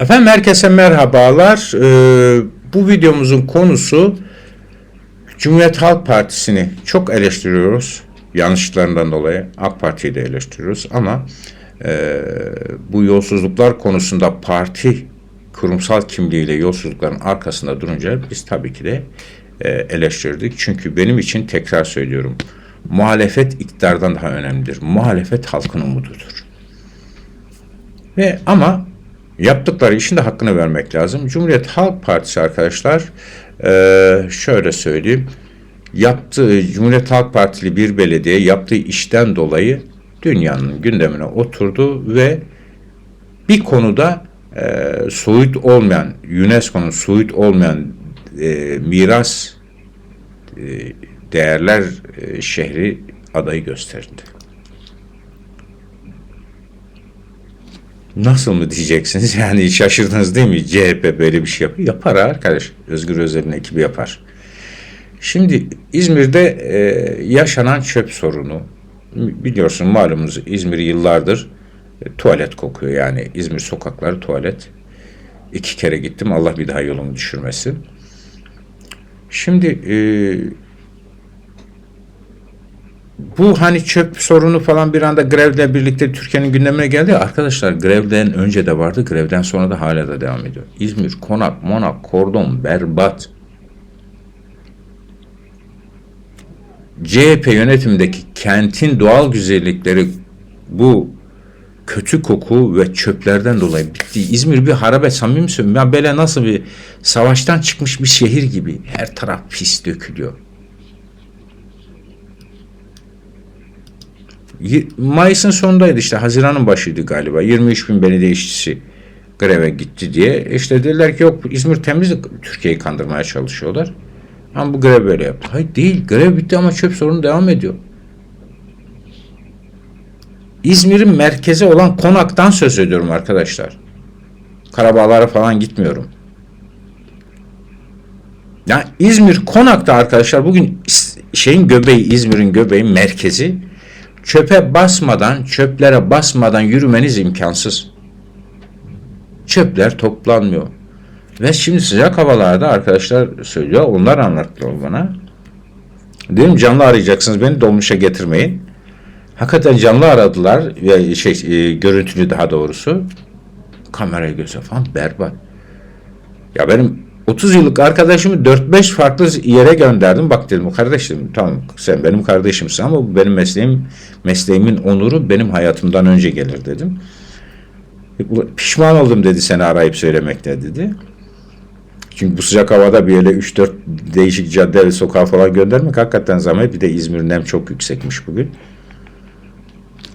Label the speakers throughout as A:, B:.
A: Efendim herkese merhabalar. Ee, bu videomuzun konusu Cumhuriyet Halk Partisi'ni çok eleştiriyoruz. Yanlışlarından dolayı AK Parti'yi de eleştiriyoruz ama e, bu yolsuzluklar konusunda parti kurumsal kimliğiyle yolsuzlukların arkasında durunca biz tabii ki de e, eleştirdik. Çünkü benim için tekrar söylüyorum muhalefet iktidardan daha önemlidir. Muhalefet halkın umududur. Ve ama yaptıkları işin de hakkını vermek lazım. Cumhuriyet Halk Partisi arkadaşlar eee, şöyle söyleyeyim. Yaptığı Cumhuriyet Halk Partili bir belediye yaptığı işten dolayı dünyanın gündemine oturdu ve bir konuda eee soyut olmayan, UNESCO'nun soyut olmayan eee, miras eee, değerler eee, şehri adayı gösterdi. Nasıl mı diyeceksiniz? Yani şaşırdınız değil mi? CHP böyle bir şey yapıyor. Yapar arkadaş. Özgür Özel'in ekibi yapar. Şimdi İzmir'de e, yaşanan çöp sorunu biliyorsun malumunuz İzmir yıllardır e, tuvalet kokuyor yani İzmir sokakları tuvalet. İki kere gittim Allah bir daha yolumu düşürmesin. Şimdi e, bu hani çöp sorunu falan bir anda grevle birlikte Türkiye'nin gündemine geldi. Arkadaşlar grevden önce de vardı, grevden sonra da hala da devam ediyor. İzmir, Konak, Monak, Kordon, berbat. CHP yönetimindeki kentin doğal güzellikleri bu kötü koku ve çöplerden dolayı bitti. İzmir bir harabe samimi söylüyorum. Ya böyle nasıl bir savaştan çıkmış bir şehir gibi her taraf pis dökülüyor. Mayıs'ın sonundaydı işte Haziran'ın başıydı galiba. 23 bin belediye işçisi greve gitti diye. İşte dediler ki yok İzmir temiz Türkiye'yi kandırmaya çalışıyorlar. Ama bu grev böyle yaptı. Hayır değil. Grev bitti ama çöp sorunu devam ediyor. İzmir'in merkezi olan Konak'tan söz ediyorum arkadaşlar. Karabağlara falan gitmiyorum. Ya İzmir Konak'ta arkadaşlar bugün şeyin göbeği İzmir'in göbeği merkezi çöpe basmadan, çöplere basmadan yürümeniz imkansız. Çöpler toplanmıyor. Ve şimdi sıcak havalarda arkadaşlar söylüyor, onlar anlattılar bana. Dedim canlı arayacaksınız beni dolmuşa getirmeyin. Hakikaten canlı aradılar ve şey e, görüntülü daha doğrusu. Kamerayı göze falan berbat. Ya benim 30 yıllık arkadaşımı 4-5 farklı yere gönderdim. Bak dedim kardeşim tamam sen benim kardeşimsin ama bu benim mesleğim mesleğimin onuru benim hayatımdan önce gelir dedim. Pişman oldum dedi seni arayıp söylemekte dedi. Çünkü bu sıcak havada yere 3-4 değişik cadde ve sokağa falan göndermek hakikaten zahmet. Bir de İzmir'in nem çok yüksekmiş bugün.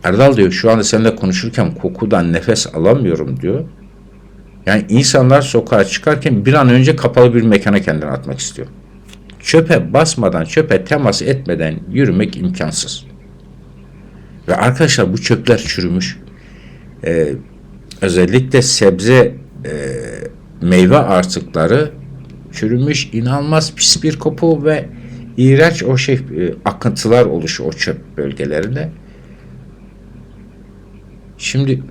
A: Erdal diyor şu anda seninle konuşurken kokudan nefes alamıyorum diyor. Yani insanlar sokağa çıkarken bir an önce kapalı bir mekana kendini atmak istiyor. Çöpe basmadan, çöpe temas etmeden yürümek imkansız. Ve arkadaşlar bu çöpler çürümüş. Ee, özellikle sebze e, meyve artıkları çürümüş, inanılmaz pis bir koku ve iğrenç o şey e, akıntılar oluşuyor o çöp bölgelerinde. Şimdi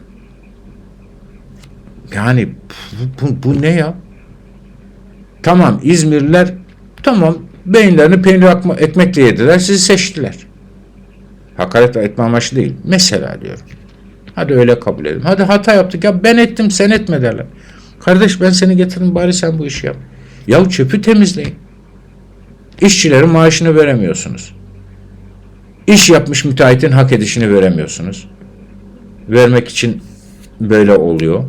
A: yani bu, bu, bu ne ya? Tamam İzmirliler tamam beyinlerini peynir akma, ekmekle yediler sizi seçtiler. Hakaret etme amaçlı değil. Mesela diyorum. Hadi öyle kabul edelim. Hadi hata yaptık ya ben ettim sen etme derler. Kardeş ben seni getirdim bari sen bu işi yap. Ya çöpü temizleyin. İşçilerin maaşını veremiyorsunuz. İş yapmış müteahhitin hak edişini veremiyorsunuz. Vermek için böyle oluyor.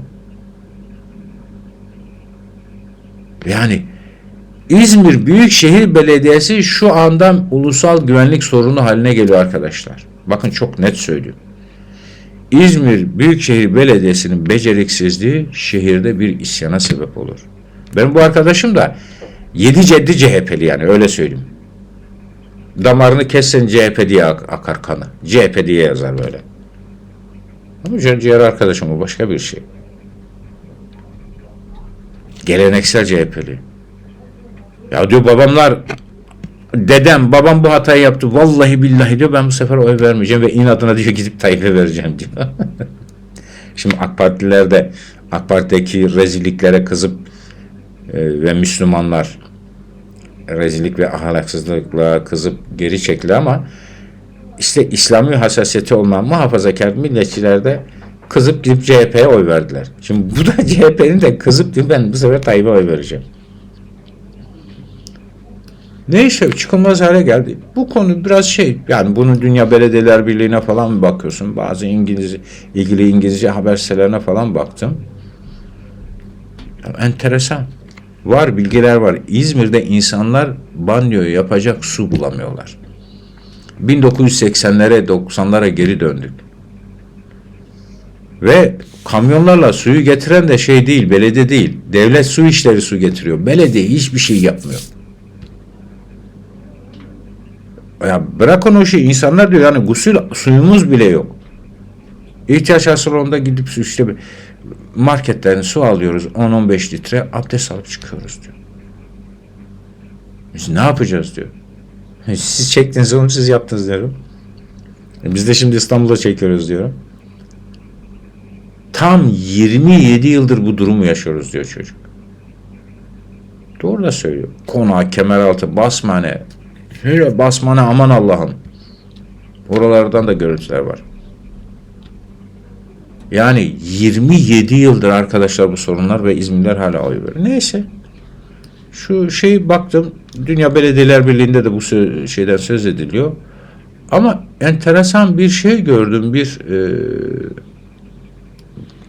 A: Yani İzmir Büyükşehir Belediyesi şu anda ulusal güvenlik sorunu haline geliyor arkadaşlar. Bakın çok net söylüyorum. İzmir Büyükşehir Belediyesi'nin beceriksizliği şehirde bir isyana sebep olur. Benim bu arkadaşım da yedi ceddi CHP'li yani öyle söyleyeyim. Damarını kessen CHP diye ak- akar kanı. CHP diye yazar böyle. Ama ciğer arkadaşım bu başka bir şey. Geleneksel CHP'li. Ya diyor babamlar dedem babam bu hatayı yaptı. Vallahi billahi diyor ben bu sefer oy vermeyeceğim ve inadına diyor gidip Tayyip'e vereceğim diyor. Şimdi AK Partililer de AK Parti'deki rezilliklere kızıp e, ve Müslümanlar rezillik ve ahlaksızlıkla kızıp geri çekildi ama işte İslami hassasiyeti olmayan muhafazakar milletçiler de kızıp gidip CHP'ye oy verdiler. Şimdi bu da CHP'nin de kızıp gidip ben bu sefer Tayyip'e oy vereceğim. Neyse çıkılmaz hale geldi. Bu konu biraz şey yani bunun Dünya Belediyeler Birliği'ne falan mı bakıyorsun? Bazı İngiliz ilgili İngilizce haber sitelerine falan baktım. Ya, enteresan. Var bilgiler var. İzmir'de insanlar banyo yapacak su bulamıyorlar. 1980'lere 90'lara geri döndük. Ve kamyonlarla suyu getiren de şey değil, belediye değil. Devlet su işleri su getiriyor. Belediye hiçbir şey yapmıyor. Ya bırakın o işi insanlar diyor yani gusül suyumuz bile yok. İhtiyaç hasılığında gidip su işte marketten su alıyoruz 10-15 litre abdest alıp çıkıyoruz diyor. Biz ne yapacağız diyor. Siz çektiniz onu siz yaptınız diyorum. E Biz de şimdi İstanbul'da çekiyoruz diyorum. Tam 27 yıldır bu durumu yaşıyoruz diyor çocuk. Doğru da söylüyor. Konağı, Kemeraltı, Basmane. Şöyle Basmane aman Allah'ım. Oralardan da görüntüler var. Yani 27 yıldır arkadaşlar bu sorunlar ve İzmirliler hala oy veriyor. Neyse. Şu şey baktım Dünya Belediyeler Birliği'nde de bu şeyden söz ediliyor. Ama enteresan bir şey gördüm. Bir e,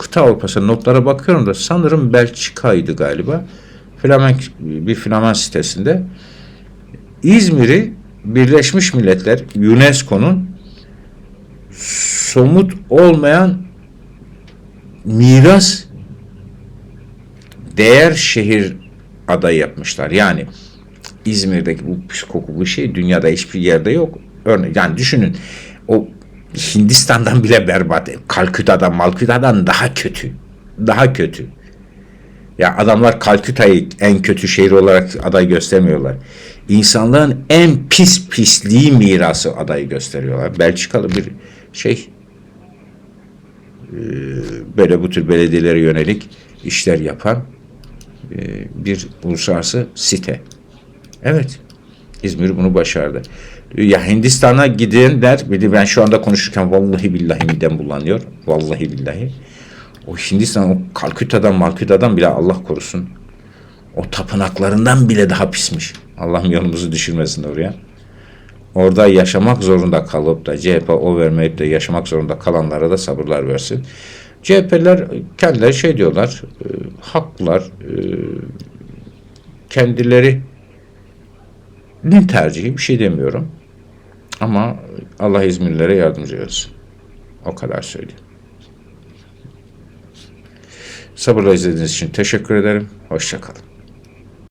A: kıta Avrupa'sı notlara bakıyorum da sanırım Belçika'ydı galiba. Flamenk bir Flaman sitesinde İzmir'i Birleşmiş Milletler UNESCO'nun somut olmayan miras değer şehir adayı yapmışlar. Yani İzmir'deki bu pis kokulu şey dünyada hiçbir yerde yok. Örneğin yani düşünün o Hindistan'dan bile berbat. Kalküta'dan, Malküta'dan daha kötü. Daha kötü. Ya adamlar Kalküta'yı en kötü şehir olarak aday göstermiyorlar. İnsanlığın en pis pisliği mirası adayı gösteriyorlar. Belçikalı bir şey e, böyle bu tür belediyelere yönelik işler yapan e, bir uluslararası site. Evet. İzmir bunu başardı. Ya Hindistan'a gidenler, ben şu anda konuşurken vallahi billahi midem bulanıyor. Vallahi billahi. O Hindistan, o Kalküta'dan, Malküta'dan bile Allah korusun. O tapınaklarından bile daha pismiş. Allah'ım yolumuzu düşürmesin oraya. Orada yaşamak zorunda kalıp da CHP o vermeyip de yaşamak zorunda kalanlara da sabırlar versin. CHP'ler kendileri şey diyorlar, e, haklılar, e, kendileri ne tercihi bir şey demiyorum. Ama Allah İzmirlilere yardımcı olsun. O kadar söyleyeyim. Sabırla izlediğiniz için teşekkür ederim. Hoşçakalın.